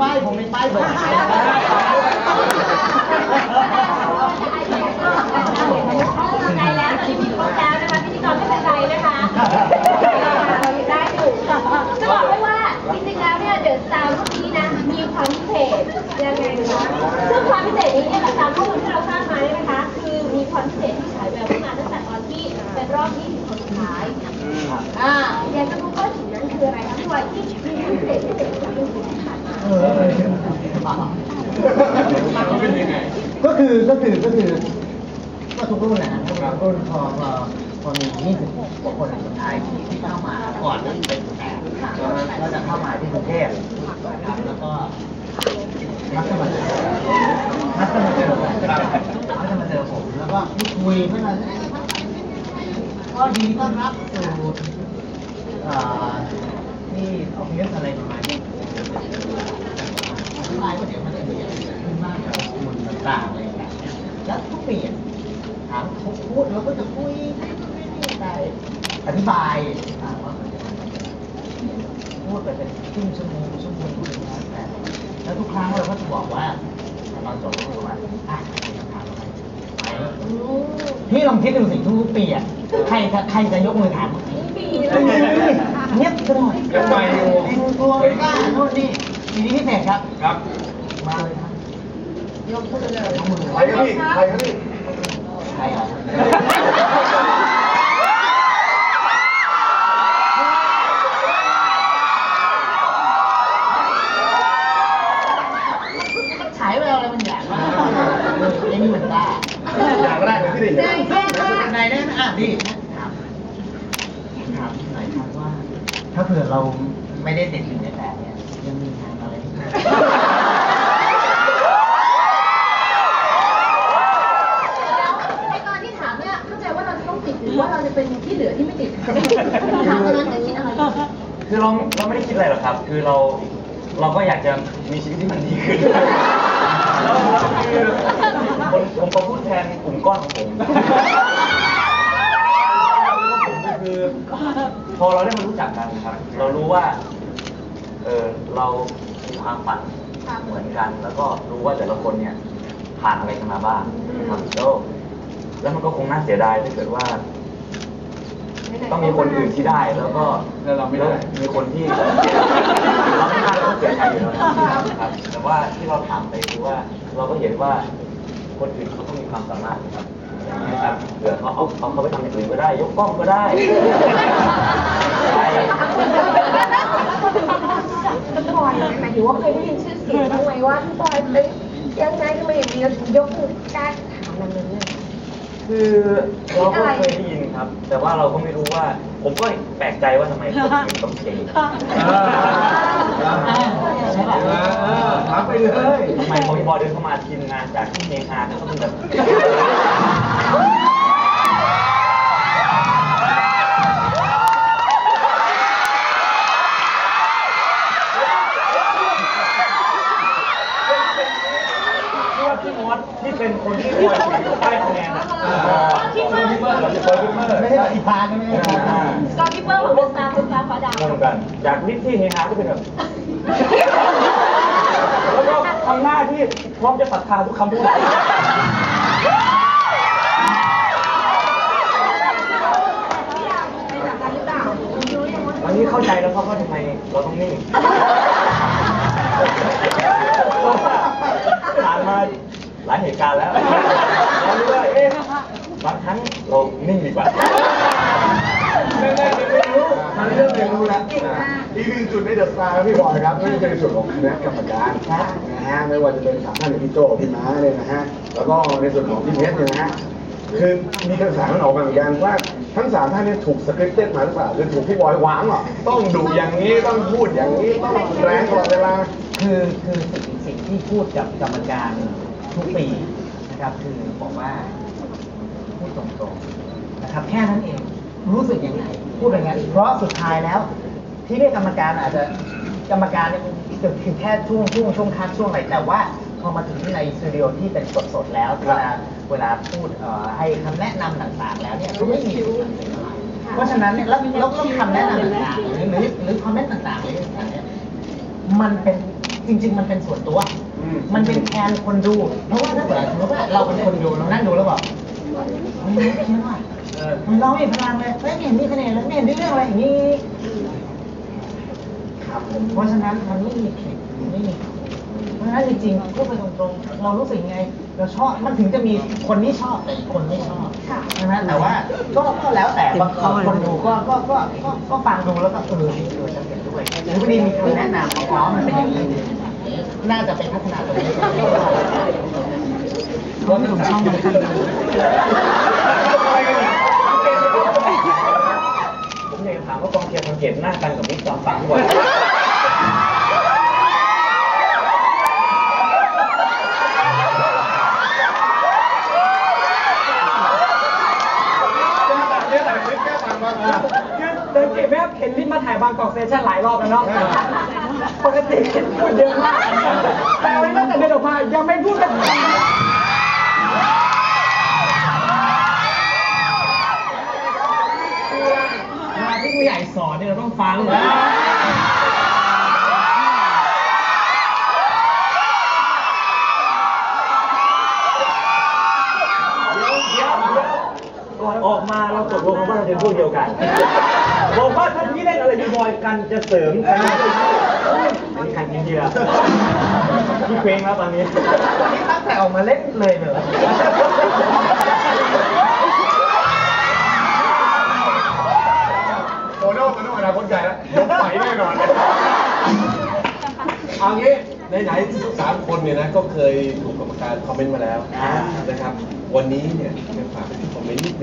ป้ายผมมีป้ายบอกใครแล้ว ใกล้แล้วทีวีครบแล้วนะคะพิธีกรไม่เป็นไรนะคะเรายังได้อยู่จะบอกไว้ว่าจริงๆแล้วเนี่ยเดอะสตาร์รุ่นนี้นะมีความพิเศษยังไงนะคะซึ่งความพิเศษนี้เนี่ยตามข้อมูลที่เราทราบมาเนี่ยนะคะ คือมีความพิเศษที่ฉายแววขึ้นมาตั้งแต่ตอนที่เป็นรอบ20คนสุดท้าย อ่าอยากจะรู้ว่าสิ่งนั้นคืออะไรคะพี่วายที่มีความพิเศษที่เด็กคนอื่นที่ผ่านมา เออ ก็คือก็คือก็คือก็ทุกรุ่นนะฮะทุกรุ่นพอพอพอมีนี่ถึงกว่าคนสุดท้ายที่ที่เข้ามาก่อนนั้นเป็นแปดก็จะเข้ามาที่กรุงเทพนะครับแล้วก็มักจะมาเจอมักจะมาเจอผมมักจะมาเจอผมแล้วก็พูดคุยเพื่อนอะไรก็ดีต้อนรับสู่ที่ออฟฟิศอะไรประมาณนี้ อธิบายว่าเดี๋ยวมันจะมีอะไรเกิดขึ้นบ้ากับคุณต่างๆอะไรอย่างเงี้ยแล้วก็เปลี่ยนถามเขาพูดแล้วก็จะคุยไปอธิบายอ่าว่าพูดไปเป็นครึ่งชั่วโมงชั่วโมงพูดอย่างนั้นแต่แล้วทุกครั้งเราก็จะบอกว่าตอนจบก็คือว่าอะคำถามอะไรพี่ลองคิดดูสิทุกปีอะใครจะใครจะยกมือถามปีเงียบตลอดยังใหม่อยู่ตัวไม่กล้าโน่นนี่ ปีนี้พิเศษครับ ครับ มาเลยครับยกมือเลยยกมือใครครับพี่ใครครับพี่ใครอะฉายแววอะไรมันอย่างวะไอ้นี่มันได้อย่างแรกเลยพี่ดิได้แค่ว่าไหนได้ไหมอะดิถามถามหน่อยครับว่า ถ้าเผื่อเราไม่ได้ติดอยู่ในแต่เนี่ยยังมีงานอะไรที่น่า ไอตอนที่ถามเนี่ยเข้าใจว่าเราจะต้องติดหรือว่าเราจะเป็นที่เหลือที่ไม่ติดถามตอนนั้นจะคิดอะไร คือ เราเราไม่ได้คิดอะไรหรอกครับ คือเราเราก็อยากจะมีชีวิตที่มันดีขึ้นแล้วแล้วคือผมผมก็พูดแทนกลุ่มก้อนของผมผมก็คือพอเราได้มารู้จักกันครับ เรารู้ว่า เออเรามีความฝันเหมือนกัน แล้วก็รู้ว่าแต่ละคนเนี่ยผ่านอะไรกันมาบ้างครับแล้วแล้วมันก็คงน่าเสียดายถ้าเกิดว่า ต้องมีคนอื่นที่ได้แล้วก็แล้วเราไม่ได้ มีคนที่เราไม่ได้เราก็เสียใจอยู่แล้วนะครับแต่ว่าที่เราถามไปคือว่าเราก็เห็นว่าคนอื่นเขาต้องมีความสามารถนะครับนะครับเผื่อเขาเอาเอาเขาไปทำอย่างอื่นก็ได้ ยกกล้องก็ได้ใช่พี่บอยหมายถึงว่าเคยได้ยินชื่อเสียงบ้างไหมว่าพี่บอยเอ้ยยังไงทำไมอย่างนี้ยกมือกล้าถามแบบนั้นเลย คือเราก็เคยได้ยินครับ แต่ว่าเราก็ไม่รู้ว่า ผมก็แปลกใจว่าทำไมคนอื่นต้องเก่งใช่ป่ะถามไปเลยทำไมพอพี่บอยเดินเข้ามาทีมงานจากที่เฮฮาเขาต้องแบบ ที่เป็นคนที่คอยถือป้ายคะแนนนะคิดว่าพี่เบิดเราเปิดเบิร์ไม่ใช่อีพานนะไม่ใช่อีพานกอล์ฟคิปเปอร์ของดอะสตาร์คุณฟ้าฟ้าดาวเหมือนกันจากที่ที่เฮฮาก็เป็นแบบพี่พร้อมจะศรัทธาทุกคำพูดวันนี้เข้าใจแล้วครับว่าทำไมเราต้องนิ่ง ลายเหตุการณ์แล้วเรารู้ว่าเอ๊ะบางครั้งเรานิ่งดีกว่าแน่ๆเรียนรู้มันเริ่มเรียนรู้แล้วอีกหนึ่งจุดในเดอะสตาร์ครับพี่บอยครับนั่นคือในส่วนของคณะกรรมการนะฮะไม่ว่าจะเป็นสามท่านอย่างพี่โจพี่ม้าเนี่ยนะฮะแล้วก็ในส่วนของพี่เพชรเนี่ยนะฮะคือมีกระแสมันออกมาเหมือนกันว่าทั้งสามท่านเนี่ยถูกสคริปต์เต็ดมาหรือเปล่าหรือถูกพี่บอยวางเหรอต้องดูอย่างนี้ต้องพูดอย่างนี้ต้องแรงตลอดเวลาคือคือสิ่งสิ่งที่พูดกับกรรมการ ทุกปีนะครับคือบอกว่าพูดตรงๆนะครับ แค่นั้นเองรู้สึกยังไงพูดอย่างนั้นเพราะสุดท้ายแล้ว ที่เรียกกรรมการอาจจะกรรมการเนี่ยเกิดแค่ช่วงช่วงช่วงคัดช่วงอะไรแต่ว่าพอมาถึงในสตูดิโอที่เป็นสดๆแล้วเวลาเวลาพูดเอ่อให้คำแนะนำต่างๆ แล้วเนี่ยก็ไม่มีเพราะฉะนั้นเนี่ยแล้วแล้วคำแนะนำต่างๆหรือหรือหรือคอมเมนต์ต่างๆอะไรต่างๆเนี่ยมันเป็นจริง ๆ มันเป็นส่วนตัว มมันเป็นแทนคนดู เพราะว่าถ้าเกิดสมมติว่าเราเป็นคนดูเรานั่งดูแล้วบอกเฮ้ยไม่คิดว่าเออมันร้องไม่พลังเลยเฮ้ยไม่เห็นมีคะแนนแล้วไม่เห็นได้เรื่องอะไรอย่างนี้ครับผมเพราะฉะนั้นมันไม่มีผิดไม่มีถูกเพราะฉะนั้นจริงๆพูดไปตรงๆ เรารู้สึกไง เราชอบมันถึงจะมีคนที่ชอบแต่อีกคนไม่ชอบใช่ไหมแต่ว่าก็ก็แล้วแต่บางคนดูก็ก็ก็ก็ก็ฟังดูแล้วก็เออเออจะเห็นด้วยหรือพอดีมีคำแนะนำว่าอ๋อมันเป็นอย่างนี้ น่าจะไปพัฒนาตรงนี้ก็ไม่ถูกช่องเหมือนกันผมอยากจะถามว่ากองเชียร์สังเกตหน้ากันกับบิ๊กจอมฝังบ่อยคือสังเกตไหมครับเห็นลิศมาถ่ายบางกอกเซสชั่นหลายรอบแล้วเนาะ ปกติพูดเยอะมาก แต่วันนี้ตั้งแต่เดินออกมายังไม่พูดกันเวลาที่ผู้ใหญ่สอนเนี่ยเราต้องฟังเดี๋ยก่อนออกมาเราตกลงกันว่าเราจะพูดเดียวกันบอกว่าถ้าพี่เล่นอะไรบอยกันจะเสริมกัน อันนี้คันอินเดียพี่เพลงแล้วตอนนี้นี่ตั้งแต่ออกมาเล่นเลยเหรอโตโน่โตโน่อนาคตไกลแล้วยกไหวแน่นอนเอางี้ไหนๆทั้งสามคนเนี่ยนะก็เคยถูกกรรมการคอมเมนต์มาแล้วนะครับ วันนี้เนี่ยจะฝากไปที่คอมเมนต์นิดนึง